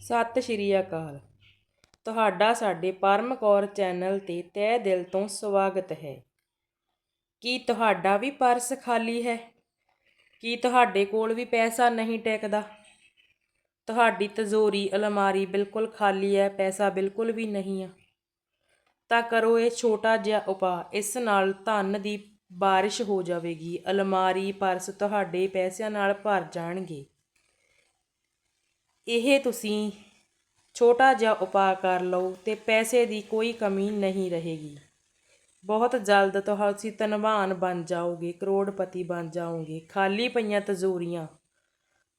ਸਤਿ ਸ਼੍ਰੀ ਅਕਾਲ। ਤੁਹਾਡਾ ਸਾਡੇ ਪਰਮ ਕੌਰ ਚੈਨਲ ਤੇ ਤਹਿ ਦਿਲ ਤੋਂ ਸਵਾਗਤ ਹੈ। ਕੀ ਤੁਹਾਡਾ ਵੀ ਪਰਸ ਖਾਲੀ ਹੈ? ਕੀ ਤੁਹਾਡੇ ਕੋਲ ਵੀ ਪੈਸਾ ਨਹੀਂ ਟਿਕਦਾ? ਤੁਹਾਡੀ ਤਜ਼ੋਰੀ ਅਲਮਾਰੀ ਬਿਲਕੁਲ ਖਾਲੀ ਹੈ, ਪੈਸਾ ਬਿਲਕੁਲ ਵੀ ਨਹੀਂ ਆ। ਤਾਂ ਕਰੋ ਇਹ ਛੋਟਾ ਜਿਹਾ ਉਪਾਅ, ਇਸ ਨਾਲ ਧਨ ਦੀ ਬਾਰਿਸ਼ ਹੋ ਜਾਵੇਗੀ, ਅਲਮਾਰੀ, ਪਰਸ ਤੁਹਾਡੇ ਪੈਸਿਆਂ ਨਾਲ ਭਰ ਜਾਣਗੇ। ਇਹ ਤੁਸੀਂ ਛੋਟਾ ਜਿਹਾ ਉਪਾਅ ਕਰ ਲਓ ਤੇ ਪੈਸੇ ਦੀ ਕੋਈ ਕਮੀ ਨਹੀਂ ਰਹੇਗੀ। ਬਹੁਤ ਜਲਦ ਤੁਸੀਂ ਧਨਵਾਨ ਬਣ ਜਾਓਗੇ, ਕਰੋੜਪਤੀ ਬਣ ਜਾਓਗੇ, ਖਾਲੀ ਪਈਆਂ ਤਜ਼ੂਰੀਆਂ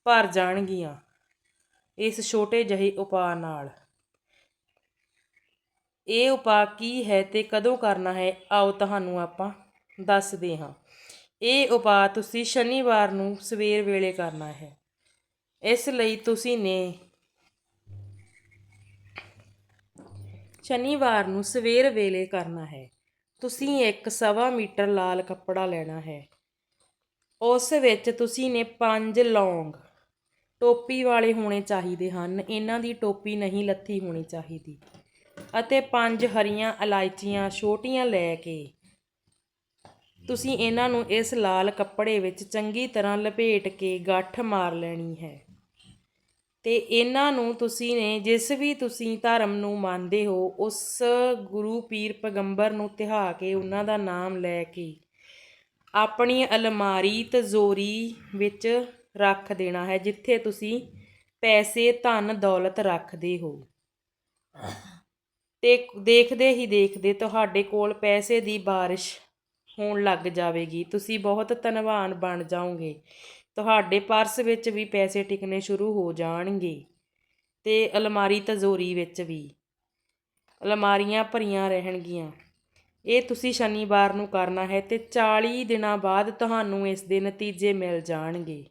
ਭਰ ਜਾਣਗੀਆਂ ਇਸ ਛੋਟੇ ਜਿਹੇ ਉਪਾਅ ਨਾਲ। ਇਹ ਉਪਾਅ ਕੀ ਹੈ ਤੇ ਕਦੋਂ ਕਰਨਾ ਹੈ, ਆਓ ਤੁਹਾਨੂੰ ਆਪਾਂ ਦੱਸਦੇ ਹਾਂ। ਇਹ ਉਪਾਅ ਤੁਸੀਂ ਸ਼ਨੀਵਾਰ ਨੂੰ ਸਵੇਰ ਵੇਲੇ ਕਰਨਾ ਹੈ। ਇਸ ਲਈ ਤੁਸੀਂ ਨੇ ਸ਼ਨੀਵਾਰ ਨੂੰ ਸਵੇਰ ਵੇਲੇ ਕਰਨਾ ਹੈ। ਤੁਸੀਂ ਇੱਕ ਸਵਾ ਮੀਟਰ ਲਾਲ ਕੱਪੜਾ ਲੈਣਾ ਹੈ। ਉਸ ਵਿੱਚ ਤੁਸੀਂ ਨੇ ਪੰਜ ਲੌਂਗ। ਟੋਪੀ ਵਾਲੇ ਹੋਣੇ ਚਾਹੀਦੇ ਹਨ। ਇਹਨਾਂ ਦੀ ਟੋਪੀ ਨਹੀਂ ਲੱਥੀ ਹੋਣੀ ਚਾਹੀਦੀ। ਅਤੇ ਪੰਜ ਹਰੀਆਂ ਇਲਾਇਚੀਆਂ ਛੋਟੀਆਂ ਲੈ ਕੇ ਤੁਸੀਂ ਇਹਨਾਂ ਨੂੰ ਇਸ ਲਾਲ ਕੱਪੜੇ ਵਿੱਚ ਚੰਗੀ ਤਰ੍ਹਾਂ ਲਪੇਟ ਕੇ ਗੱਠ ਮਾਰ ਲੈਣੀ ਹੈ। ਤੇ ਇਹਨਾਂ ਨੂੰ ਤੁਸੀਂ ਨੇ ਜਿਸ ਵੀ ਤੁਸੀਂ ਧਰਮ ਨੂੰ ਮੰਨਦੇ ਹੋ, ਉਸ ਗੁਰੂ ਪੀਰ ਪੈਗੰਬਰ ਨੂੰ ਤਿਹਾ ਕੇ ਉਹਨਾਂ ਦਾ ਨਾਮ ਲੈ ਕੇ ਆਪਣੀ ਅਲਮਾਰੀ ਤਜ਼ੋਰੀ ਵਿੱਚ ਰੱਖ ਦੇਣਾ ਹੈ, ਜਿੱਥੇ ਤੁਸੀਂ ਪੈਸੇ, ਧਨ, ਦੌਲਤ ਰੱਖਦੇ ਹੋ। ਤੇ ਦੇਖਦੇ ਹੀ ਦੇਖਦੇ ਤੁਹਾਡੇ ਕੋਲ ਪੈਸੇ ਦੀ ਬਾਰਿਸ਼ ਹੋਣ ਲੱਗ ਜਾਵੇਗੀ। ਤੁਸੀਂ ਬਹੁਤ ਧਨਵਾਨ ਬਣ ਜਾਓਗੇ। ਤੁਹਾਡੇ ਪਰਸ ਵਿੱਚ ਵੀ ਪੈਸੇ ਟਿਕਣੇ ਸ਼ੁਰੂ ਹੋ ਜਾਣਗੇ ਤੇ ਅਲਮਾਰੀ ਤਜ਼ੋਰੀ ਵਿੱਚ ਵੀ। ਅਲਮਾਰੀਆਂ ਭਰੀਆਂ ਰਹਿਣਗੀਆਂ। ਇਹ ਤੁਸੀਂ ਸ਼ਨੀਵਾਰ ਨੂੰ ਕਰਨਾ ਹੈ ਤੇ 40 ਦਿਨਾਂ ਬਾਅਦ ਤੁਹਾਨੂੰ ਇਸ ਦੇ ਨਤੀਜੇ ਮਿਲ ਜਾਣਗੇ।